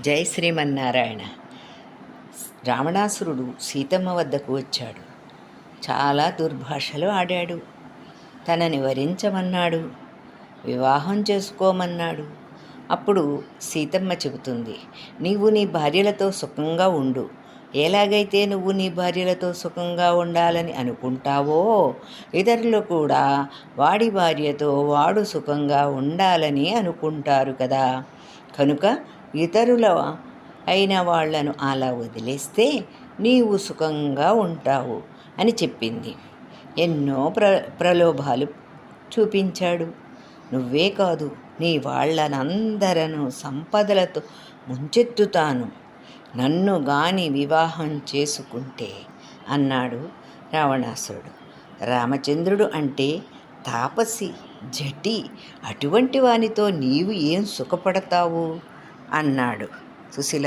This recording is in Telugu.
జై శ్రీమన్నారాయణ. రావణాసురుడు సీతమ్మ వద్దకు వచ్చాడు. చాలా దుర్భాషలు ఆడాడు. తనని వరించమన్నాడు. వివాహం చేసుకోమన్నాడు. అప్పుడు సీతమ్మ చెబుతుంది నీవు నీ భార్యలతో సుఖంగా ఉండు. ఎలాగైతే నువ్వు నీ భార్యలతో సుఖంగా ఉండాలని అనుకుంటావో ఇతరులు కూడా వాడి భార్యతో వాడు సుఖంగా ఉండాలని అనుకుంటారు కదా. కనుక ఇతరుల అయిన వాళ్ళను అలా వదిలేస్తే నీవు సుఖంగా ఉంటావు అని చెప్పింది. ఎన్నో ప్ర ప్రలోభాలు చూపించాడు. నువ్వే కాదు నీ వాళ్ళనందరను సంపదలతో ముంచెత్తుతాను. నన్ను గాని వివాహం చేసుకుంటే అన్నాడు రావణాసురుడు. రామచంద్రుడు అంటే తాపసి జటి అటువంటి వానితో నీవు ఏం సుఖపడతావు? అన్నాడు సుశీల